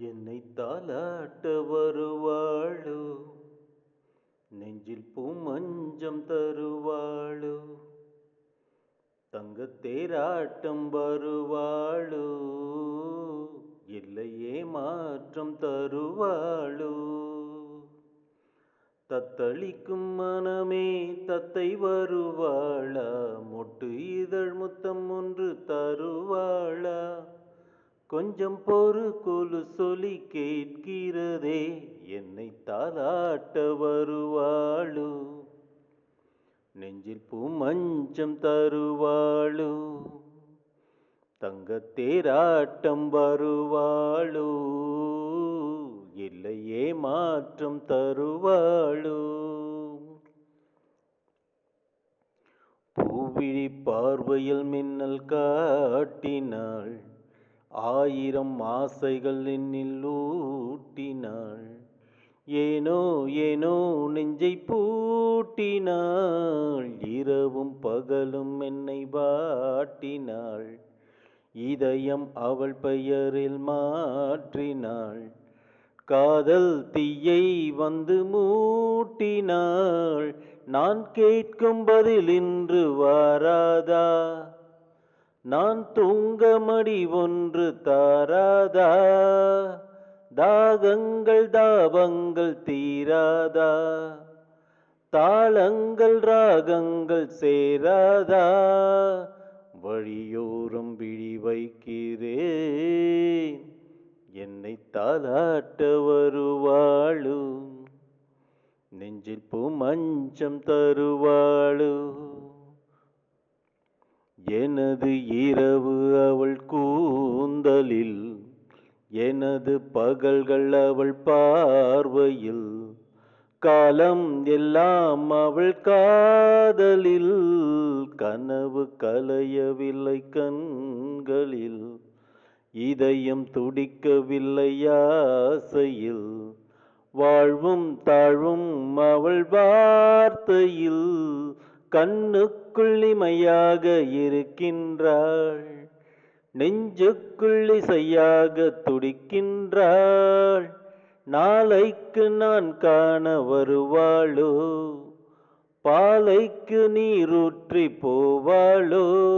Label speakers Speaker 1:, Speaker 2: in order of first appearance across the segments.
Speaker 1: என்னை தாலாட்ட வருவாளோ? நெஞ்சில் பூமஞ்சம் தருவாளோ? தங்க தேராட்டம் வருவாளோ? இல்லையே மாற்றம் தருவாளோ? தத்தளிக்கும் மனமே தத்தை வருவாளா? மொட்டு இதழ் முத்தம் ஒன்று தருவாளா? கொஞ்சம் பொறு கொலு சொல்லி கேட்கிறதே என்னை தாளாட்ட வருவாளு. நெஞ்சில் பூ மஞ்சம் தருவாளு. தேராட்டம் வருவாளு. இல்லையே மாற்றம் தருவாளு. பூவிழி பார்வையில் மின்னல் காட்டினாள். ஆயிரம் ஆசைகள் என்னில் ஊட்டினாள். ஏனோ ஏனோ நெஞ்சை பூட்டினாள். இரவும் பகலும் என்னை வாட்டினாள். இதயம் அவள் பெயரில் மாற்றினாள். காதல் தீயை வந்து மூட்டினாள். நான் கேட்கும் பதில் இன்று வாராதா? நான் தூங்க மடி ஒன்று தாராதா? தாகங்கள் தாபங்கள் தீராதா? தாளங்கள் ராகங்கள் சேராதா? வழியோரம் விழி வைக்கிறேன். என்னை தாளாட்ட வருவாளோ நெஞ்சில் பூமஞ்சம் தருவாளோ எனது இரவு அவள் கூந்தலில் எனது பகல்கள் அவள் பார்வையில் காலம் எல்லாம் அவள் காதலில் கனவு கலையவில்லை கண்களில் இதயம் துடிக்கவில்லை ஆசையில் வாழ்வும் தாழ்வும் அவள் வார்த்தையில் கண்ணுக்குள் நெஞ்சுக்குள்ளிமையாக இருக்கின்றாள். நெஞ்சுக்குள்ளி இசையாக துடிக்கின்றாள். நாளைக்கு நான் காண வருவாளோ? பாலைக்கு நீரூற்றி போவாளோ?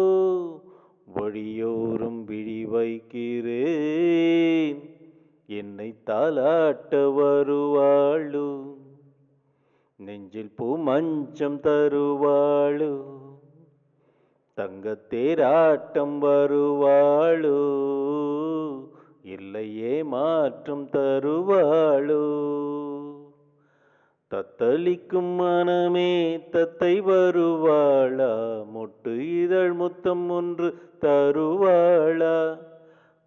Speaker 1: வழியோரும் விழி வைக்கிறேன். என்னை தாளாட்ட வருவாளோ? நெஞ்சில் பூ மஞ்சம் தருவாள்? தங்கத் தேராட்டம் வருவாளோ? இல்லையே மாற்றம் தருவாளோ? தத்தளிக்கும் மனமே தத்தை வருவாளா? மொட்டு இதழ் முத்தம் ஒன்று தருவாளா?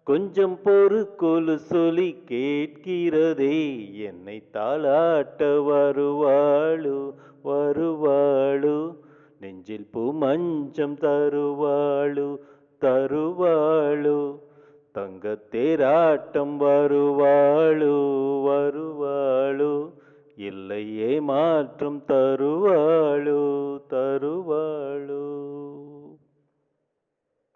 Speaker 1: கொஞ்சம் பொறு கொலு சொல்லி கேட்கிறதே என்னை தாளாட்ட வருவாளோ? வருவாளோ? நெஞ்சில் பூமஞ்சம் தருவாளோ தருவாளு. தங்கத் தேராட்டம் வருவாளு வருவாளு. இல்லையே மாற்றம் தருவாளு தருவாள்.